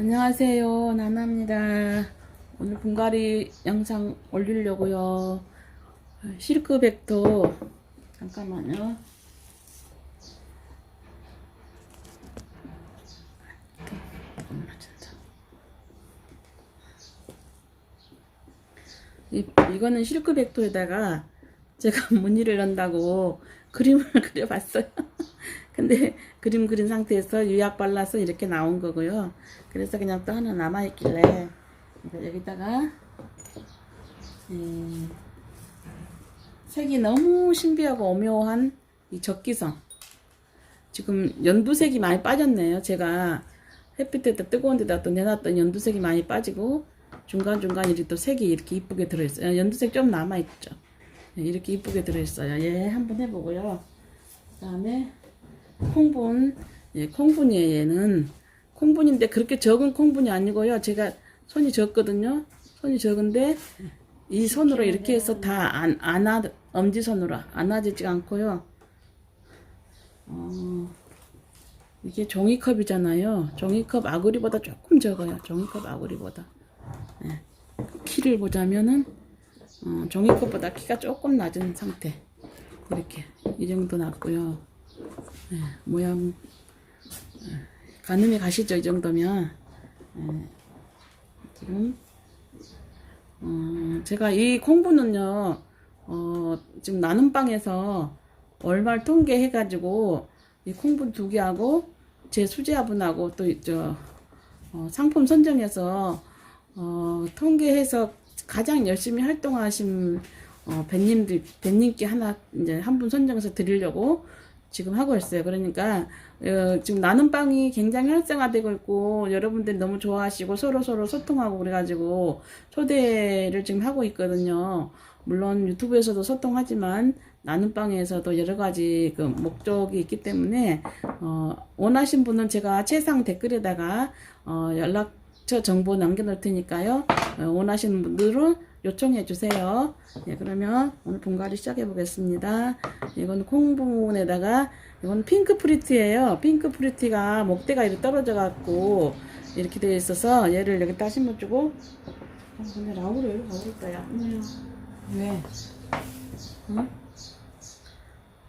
안녕하세요. 나나입니다. 오늘 분갈이 영상 올리려고요. 실크 백도 잠깐만요. 이, 이거는 실크 백도에다가 제가 무늬를 넣는다고 그림을 그려봤어요. 근데 그림 그린 상태에서 유약 발라서 이렇게 나온 거고요. 그래서 그냥 또 하나 남아있길래 여기다가 음, 색이 너무 신비하고 오묘한 이 적기성 지금 연두색이 많이 빠졌네요. 제가 햇빛에다 뜨거운 데다 또 내놨던 연두색이 많이 빠지고 중간중간 이렇게 또 색이 이렇게 이쁘게 들어있어요. 연두색 좀 남아있죠. 네, 이렇게 이쁘게 들어있어요. 얘 한번 해보고요. 그 다음에 콩분, 예, 콩분이에요, 얘는. 콩분인데 그렇게 적은 콩분이 아니고요. 제가 손이 적거든요. 손이 적은데 이 손으로 이렇게 해서 다 안, 안아, 엄지손으로 안아지지 않고요. 어, 이게 종이컵이잖아요. 종이컵 아구리보다 조금 적어요. 종이컵 아구리보다. 예. 키를 보자면은, 어, 종이컵보다 키가 조금 낮은 상태. 이렇게. 이 정도 낮고요. 예, 모양 예, 가늠이 가시죠 이 정도면. 예, 지금 어, 제가 이 공부는요 어, 지금 나눔 방에서 월말 통계해 가지고 이 콩분 두 개하고 제 수제화분하고 또저 어, 상품 선정해서 어, 통계해서 가장 열심히 활동하신 어, 밴님들 밴님께 하나 이제 한 분 선정해서 드리려고 지금 하고 있어요. 그러니까 어, 지금 나눔 빵이 굉장히 활성화되고 있고 여러분들이 너무 좋아하시고 서로 서로 소통하고 그래가지고 초대를 지금 하고 있거든요. 물론 유튜브에서도 소통하지만 나눔 빵에서도 여러 가지 그 목적이 있기 때문에 어, 원하신 분은 제가 채상 댓글에다가 어, 연락처 정보 남겨놓을 테니까요. 어, 원하시는 분들은 요청해 주세요. 예, 그러면 오늘 분갈이 시작해 보겠습니다. 이건 콩분에다가 이건 핑크 프리티예요. 핑크 프리티가 목대가 이렇게 떨어져 갖고 이렇게 되어 있어서 얘를 여기 다 심어주고 어, 근데 라우를 여기 가버릴까요? 왜? 응?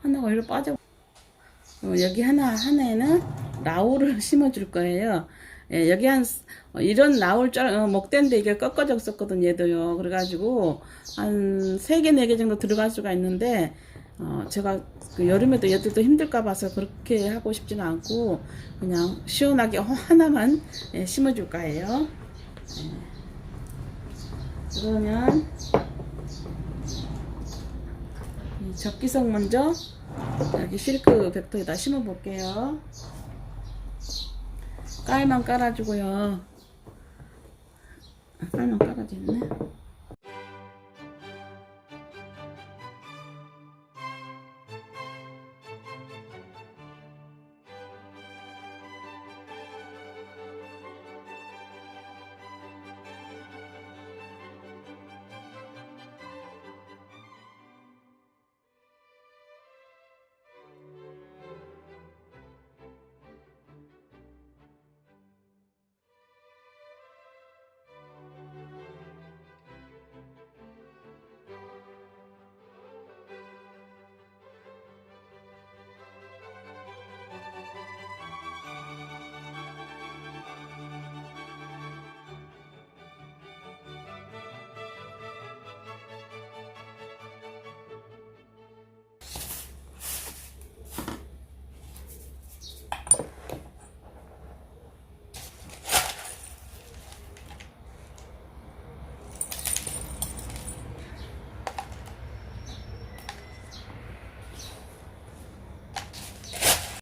하나가 여기로 빠져 어, 여기 하나 하나에는 라우를 심어줄 거예요. 예, 여기 한 어, 이런 나올 줄 어, 목대인데 이게 꺾어졌었거든 얘도요. 그래가지고 한 세 개 네 개 정도 들어갈 수가 있는데 어, 제가 그 여름에도 얘들도 힘들까 봐서 그렇게 하고 싶지는 않고 그냥 시원하게 하나만 예, 심어줄 거예요. 예. 그러면 이 적기석 먼저 여기 실크 벡터에다 심어 볼게요. 깔만 깔아주고요. 아, 깔만 깔아지네.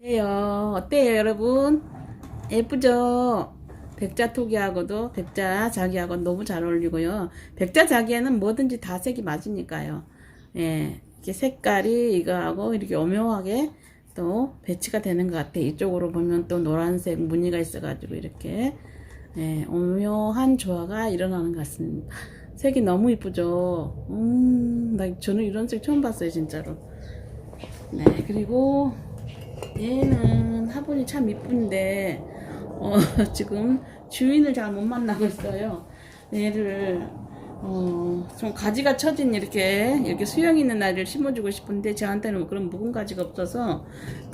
어때요? 어때요, 여러분? 예쁘죠? 백자 토기하고도 백자 자기하고 너무 잘 어울리고요. 백자 자기에는 뭐든지 다 색이 맞으니까요. 예, 이렇게 색깔이 이거하고 이렇게 오묘하게 또 배치가 되는 것 같아. 이쪽으로 보면 또 노란색 무늬가 있어가지고 이렇게 예, 오묘한 조화가 일어나는 것 같습니다. 색이 너무 이쁘죠? 음, 나 저는 이런 색 처음 봤어요, 진짜로. 네, 그리고 얘는 화분이 참 이쁜데 어, 지금 주인을 잘 못 만나고 있어요. 얘를 어, 좀 가지가 처진 이렇게 이렇게 수영 있는 아이를 심어주고 싶은데 저한테는 그런 묵은 가지가 없어서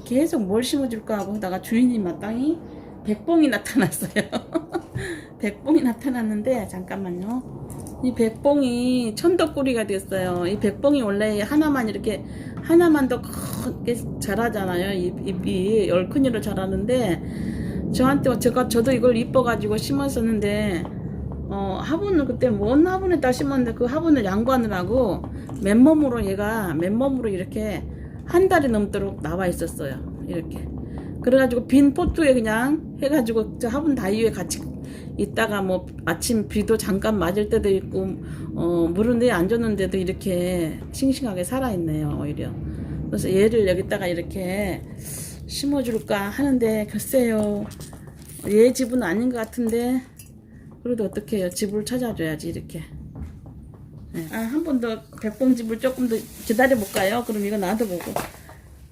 계속 뭘 심어줄까 하고 하다가 주인이 마땅히 백봉이 나타났어요. 백봉이 나타났는데 잠깐만요. 이 백봉이 천덕꾸리가 됐어요. 이 백봉이 원래 하나만 이렇게 하나만 더 크게 자라잖아요. 잎, 잎이 열큰이로 자라는데 저한테 제가 저도 이걸 이뻐가지고 심었었는데 어 화분을 그때 뭔 화분에다 심었는데 그 화분을 양보하느라고 맨몸으로 얘가 맨몸으로 이렇게 한 달이 넘도록 나와 있었어요. 이렇게 그래가지고 빈 포트에 그냥 해가지고 저 화분 다이에 같이 있다가 뭐 아침 비도 잠깐 맞을 때도 있고 어 물은 데에 안 줬는데도 이렇게 싱싱하게 살아있네요 오히려. 그래서 얘를 여기다가 이렇게 심어줄까 하는데 글쎄요. 얘 집은 아닌 것 같은데 그래도 어떻게 해요? 집을 찾아줘야지 이렇게. 네. 아 한 번 더 백봉집을 조금 더 기다려 볼까요? 그럼 이거 놔둬보고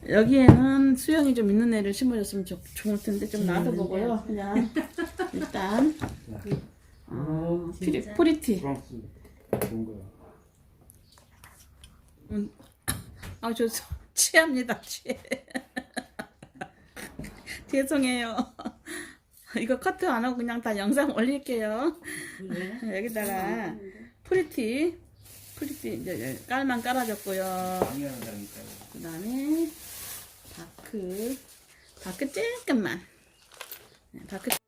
여기에는 수영이 좀 있는 애를 심어줬으면 좋, 좋을 텐데 좀 놔둬보고요 그냥 일단 어, 프리, 프리티 프랑스 좋은 거야. 아, 저 소- 취합니다, 취해. 죄송해요. 이거 커트 안 하고 그냥 다 영상 올릴게요. 여기다가 프리티, 프리티 이제 깔만 깔아줬고요. 방해한다니까. 그 다음에 다크, 다크 조금만. 네, 다크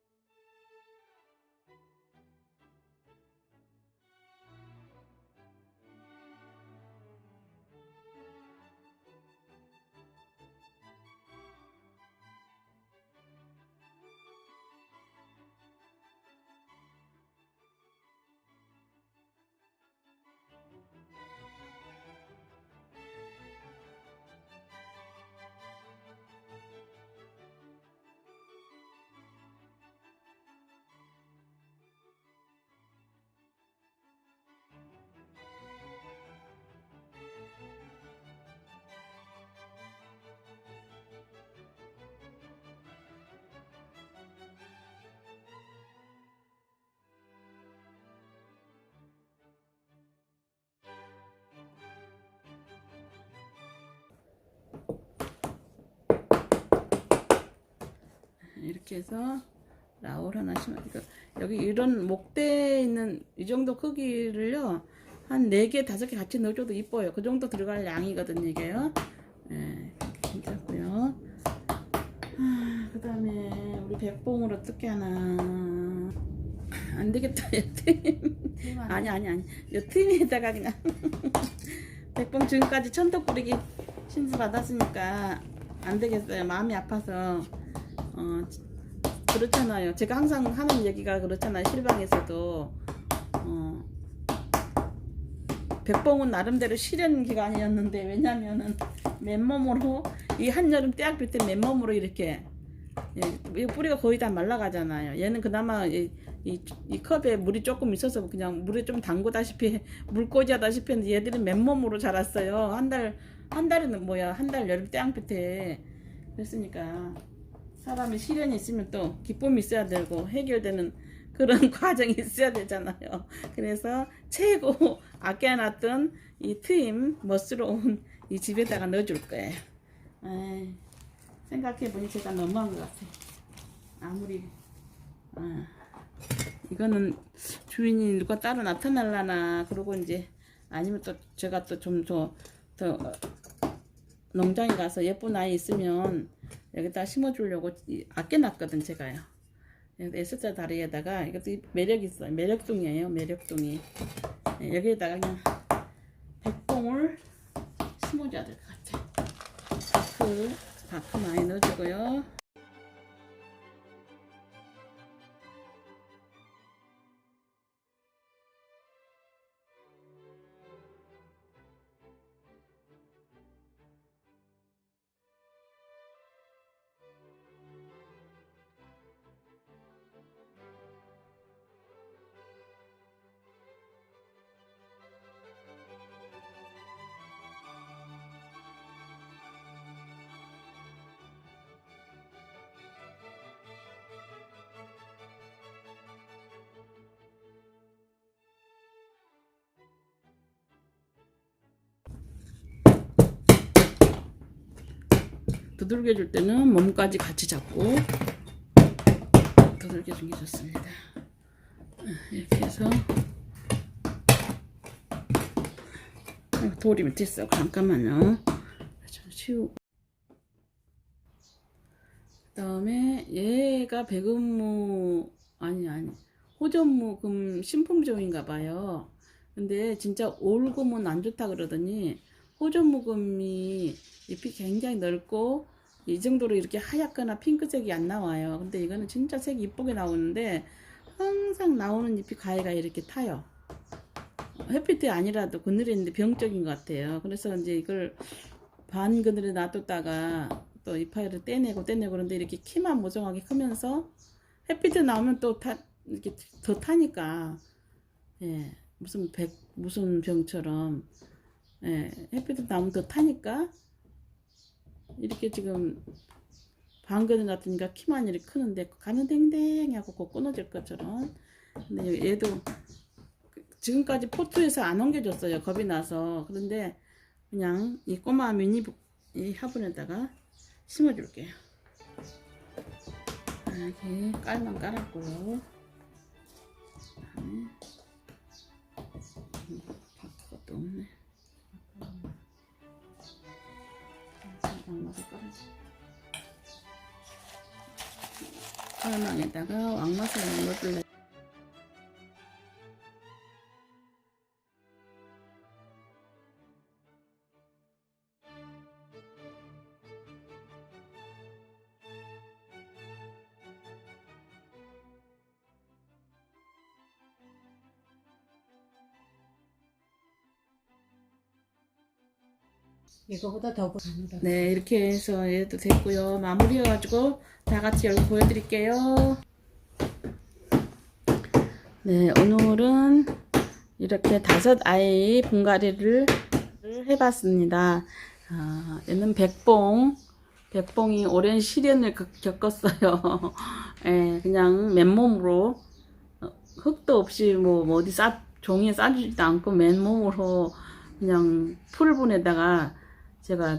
이렇게 해서 라울 하나 심어. 이거 여기 이런 목대에 있는 이 정도 크기를요 한 4개, 5개 같이 넣어줘도 이뻐요. 그 정도 들어갈 양이거든요 이게요. 예, 괜찮고요. 아, 그 다음에 우리 백봉을 어떻게 하나. 안 되겠다 여팀. 아니 아니 아니. 여팀에다가 그냥 백봉 지금까지 천덕 뿌리기 신수 받았으니까 안 되겠어요. 마음이 아파서 어, 그렇잖아요. 제가 항상 하는 얘기가 그렇잖아요. 실방에서도. 어, 백봉은 나름대로 실현 기간이었는데, 왜냐면은 맨몸으로, 이 한여름 떼학빌 때 맨몸으로 이렇게, 예, 이 뿌리가 거의 다 말라가잖아요. 얘는 그나마 이, 이, 이 컵에 물이 조금 있어서 그냥 물에 좀 담그다시피, 물꽂이 하다시피 했는데 얘들은 맨몸으로 자랐어요. 한 달, 한 달은 뭐야, 한 달 여름 떼학빌 때. 그랬으니까. 사람이 시련이 있으면 또 기쁨이 있어야 되고 해결되는 그런 과정이 있어야 되잖아요. 그래서 최고 아껴놨던 이 트임 멋스러운 이 집에다가 넣어줄 거예요. 생각해보니 제가 너무한 것 같아요. 아무리 아, 이거는 주인이 누가 따로 나타날라나 그러고 이제 아니면 또 제가 또 좀 더 더 농장에 가서 예쁜 아이 있으면 여기다 심어주려고 이- 아껴놨거든 제가요. S자 다리에다가 이것도 이 매력 있어요. 매력둥이에요. 매력둥이. 네, 여기에다가 그냥 백봉을 심어줘야 될 것 같아요. 다크, 다크 많이 넣어주고요. 두들겨 줄 때는 몸까지 같이 잡고 두들겨 주는 게 좋습니다. 이렇게 해서 아이고, 돌이 밑에 있어. 잠깐만요. 좀 치우고. 그 다음에 얘가 백은무 아니 아니 호전무 금 신품종인가 봐요. 근데 진짜 올금은 안 좋다 그러더니 호전무금이 잎이 굉장히 넓고 이 정도로 이렇게 하얗거나 핑크색이 안 나와요. 근데 이거는 진짜 색이 이쁘게 나오는데 항상 나오는 잎이 가해가 이렇게 타요. 햇빛이 아니라도 그늘에 있는데 병적인 것 같아요. 그래서 이제 이걸 반 그늘에 놔뒀다가 또 이파이를 떼내고 떼내고 그런데 이렇게 키만 모종하게 크면서 햇빛에 나오면 또 타, 이렇게 더 타니까 예 무슨 백 무슨 병처럼 예 햇빛에 나오면 더 타니까 이렇게 지금 방근을 놨으니까 키만 이렇게 크는데 가는 댕댕하고 곧 끊어질 것처럼. 근데 얘도 지금까지 포트에서 안 옮겨줬어요 겁이 나서. 그런데 그냥 이 꼬마 미니 부- 이 화분에다가 심어줄게요. 이렇게 깔만 깔았고요 그다음에 왕맛을 깔아줘 깔망에다가 왕맛을 넣어줄래 이거보다 더 보입니다. 네, 이렇게 해서 얘도 됐고요. 마무리해가지고 다 같이 열고 보여드릴게요. 네, 오늘은 이렇게 다섯 아이 분갈이를 해봤습니다. 아, 얘는 백봉, 백봉이 오랜 시련을 겪- 겪었어요. 예, 그냥 맨몸으로 어, 흙도 없이 뭐, 뭐 어디 싸 종이에 싸주지도 않고 맨몸으로 그냥 풀분에다가 제가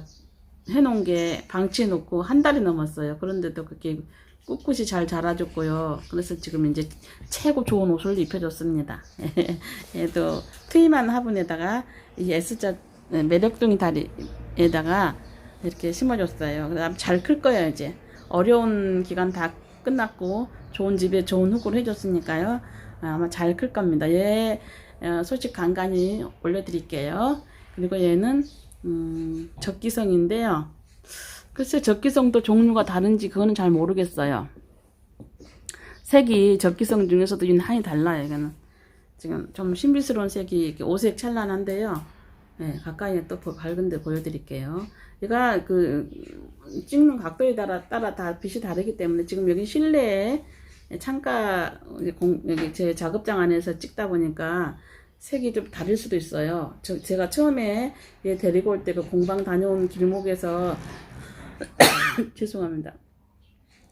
해놓은 게 방치해 놓고 한 달이 넘었어요. 그런데도 그렇게 꿋꿋이 잘 자라줬고요. 그래서 지금 이제 최고 좋은 옷을 입혀줬습니다. 얘도 트임한 화분에다가 이 S자 매력둥이 다리에다가 이렇게 심어줬어요. 그다음 잘 클 거예요 이제 어려운 기간 다 끝났고 좋은 집에 좋은 흙을 해줬으니까요. 아마 잘 클 겁니다. 얘 어, 소식 간간히 올려드릴게요. 그리고 얘는 음, 적기성인데요. 글쎄 적기성도 종류가 다른지 그거는 잘 모르겠어요. 색이 적기성 중에서도 유난히 달라요. 이거는 지금 좀 신비스러운 색이 이렇게 오색 찬란한데요. 네, 가까이 또 보- 밝은데 보여드릴게요. 얘가 그 찍는 각도에 따라 따라 다 빛이 다르기 때문에 지금 여기 실내에 창가 공, 여기 제 작업장 안에서 찍다 보니까 색이 좀 다를 수도 있어요. 저, 제가 처음에 얘 데리고 올 때 그 공방 다녀온 길목에서 죄송합니다.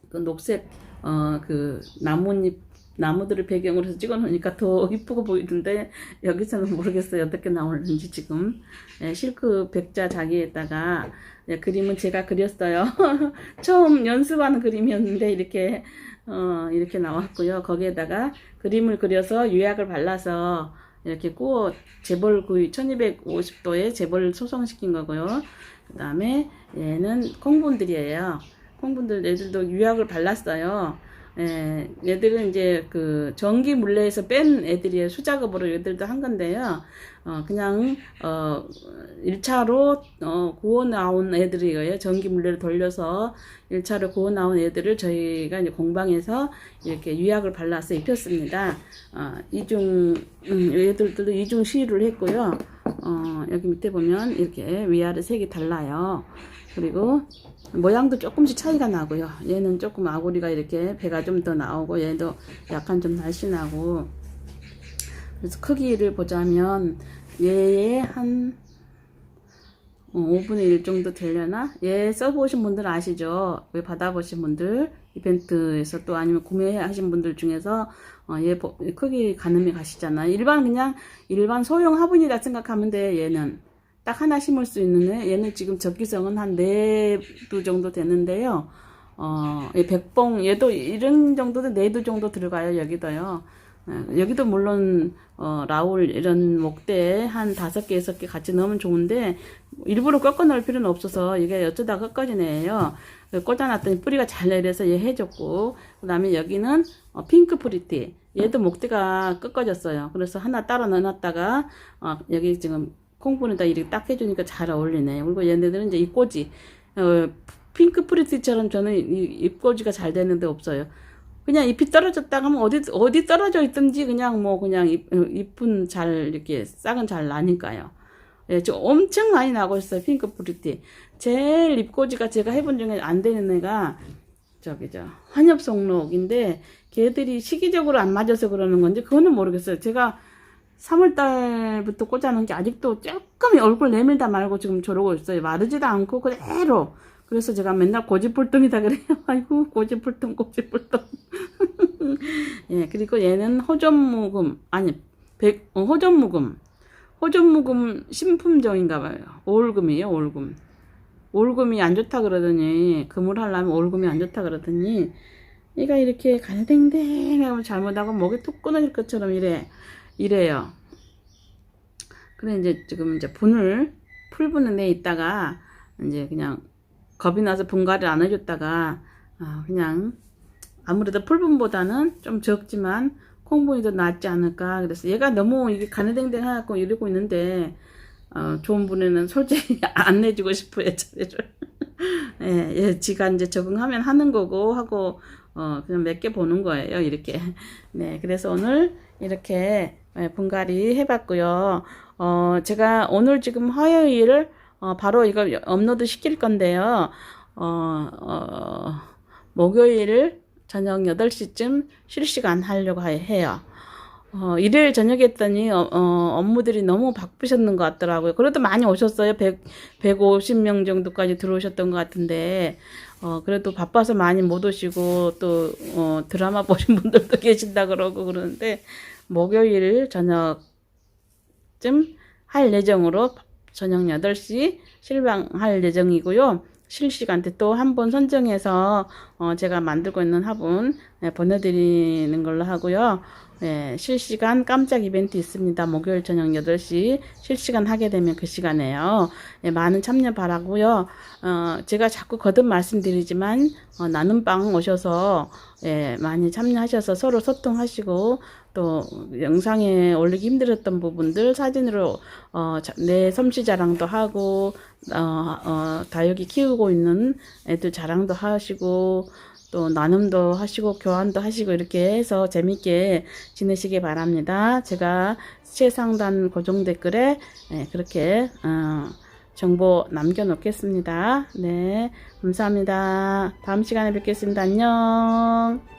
그 녹색 어 그 나뭇잎 나무들을 배경으로 해서 찍어 놓으니까 더 이쁘고 보이던데 여기서는 모르겠어요 어떻게 나오는지 지금 예, 실크 백자 자기에다가 예, 그림은 제가 그렸어요 처음 연습하는 그림이었는데 이렇게 어 이렇게 나왔고요 거기에다가 그림을 그려서 유약을 발라서 이렇게 구워 재벌 구이 1250도에 재벌 소성시킨 거고요. 그 다음에 얘는 콩분들이에요. 콩분들 얘들도 유약을 발랐어요 예, 얘들은 이제 그 전기 물레에서 뺀 애들이에요. 수작업으로 얘들도 한 건데요. 어, 그냥, 어, 1차로, 어, 구워 나온 애들이에요. 전기 물레를 돌려서 1차로 구워 나온 애들을 저희가 이제 공방에서 이렇게 유약을 발라서 입혔습니다. 어, 이중, 음, 얘들도 이중 시유를 했고요. 어, 여기 밑에 보면 이렇게 위아래 색이 달라요. 그리고 모양도 조금씩 차이가 나고요. 얘는 조금 아구리가 이렇게 배가 좀 더 나오고 얘도 약간 좀 날씬하고 그래서 크기를 보자면 얘의 한 어, 5분의 1 정도 되려나? 얘 써보신 분들 아시죠? 왜 받아보신 분들 이벤트에서 또 아니면 구매하신 분들 중에서 어, 얘 보- 크기 가늠이 가시잖아요. 일반 그냥 일반 소형 화분이다 생각하면 돼 얘는 딱 하나 심을 수 있는 애. 얘는 지금 적기성은 한 네 두 정도 되는데요. 어, 이 백봉 얘도 이런 정도도 네두 정도 들어가요 여기도요. 예, 여기도 물론 어, 라울 이런 목대 한 다섯 개 여섯 개 같이 넣으면 좋은데 일부러 꺾어 넣을 필요는 없어서 이게 어쩌다 꺾어진 애예요. 꽂아놨더니 뿌리가 잘 내려서 얘 해줬고 그 다음에 여기는 어, 핑크 프리티 얘도 목대가 꺾어졌어요. 그래서 하나 따로 넣어놨다가 어, 여기 지금 콩분에다 이렇게 딱 해주니까 잘 어울리네. 그리고 얘네들은 이제 잎꽂이 어, 핑크 프리티처럼 저는 이 잎꽂이가 잘 되는데 없어요. 그냥 잎이 떨어졌다가 하면 어디 어디 떨어져 있든지 그냥 뭐 그냥 잎, 어, 잎은 잘 이렇게 싹은 잘 나니까요. 예, 저 엄청 많이 나고 있어요 핑크 프리티. 제일 잎꽂이가 제가 해본 중에 안 되는 애가 저기 저 환엽송록인데 걔들이 시기적으로 안 맞아서 그러는 건지 그거는 모르겠어요. 제가 3월 달부터 꽂아놓은 게 아직도 조금 얼굴 내밀다 말고 지금 저러고 있어요. 마르지도 않고 그대로. 그래서 제가 맨날 고집불통이다 그래요. 아이고 고집불통 고집불통. 예 그리고 얘는 호전무금 아니 백 어, 호전무금 호전무금 신품종인가 봐요. 올금이에요 올금. 올금이 안 좋다 그러더니 금을 하려면 올금이 안 좋다 그러더니 얘가 이렇게 가네댕댕 하면 잘못하고 목이 툭 끊어질 것처럼 이래 이래요. 그래 이제 지금 이제 분을 풀분은 내 있다가 이제 그냥 겁이 나서 분갈이를 안 해줬다가 아, 그냥 아무래도 풀분보다는 좀 적지만 콩분이 더 낫지 않을까 그래서 얘가 너무 이게 가네댕댕 해갖고 이러고 있는데 어, 좋은 분에는 솔직히 안 내주고 싶어요 자리를. 예, 예, 지가 이제 적응하면 하는 거고 하고 어, 그냥 몇 개 보는 거예요 이렇게. 네 그래서 오늘 이렇게 예, 분갈이 해봤고요. 어, 제가 오늘 지금 화요일 어, 바로 이거 업로드 시킬 건데요. 어, 어, 목요일 저녁 8시쯤 실시간 하려고 하- 해요. 어, 일요일 저녁에 했더니 어, 어, 업무들이 너무 바쁘셨는 것 같더라고요. 그래도 많이 오셨어요. 100, 150명 정도까지 들어오셨던 것 같은데 어, 그래도 바빠서 많이 못 오시고 또 어, 드라마 보신 분들도 계신다 그러고 그러는데 목요일 저녁쯤 할 예정으로 저녁 8시 실방할 예정이고요. 실시간 때 또 한 번 선정해서 어, 제가 만들고 있는 화분 네, 보내드리는 걸로 하고요. 네, 실시간 깜짝 이벤트 있습니다. 목요일 저녁 8시 실시간 하게 되면 그 시간에요. 네, 많은 참여 바라고요. 어, 제가 자꾸 거듭 말씀드리지만 어, 나눔방 오셔서 예, 많이 참여하셔서 서로 소통하시고 또 영상에 올리기 힘들었던 부분들 사진으로 어, 자- 내 솜씨 자랑도 하고 어, 어, 다육이 키우고 있는 애들 자랑도 하시고 또 나눔도 하시고 교환도 하시고 이렇게 해서 재밌게 지내시기 바랍니다. 제가 최상단 고정 댓글에 예, 그렇게 어, 정보 남겨놓겠습니다. 네, 감사합니다. 다음 시간에 뵙겠습니다. 안녕.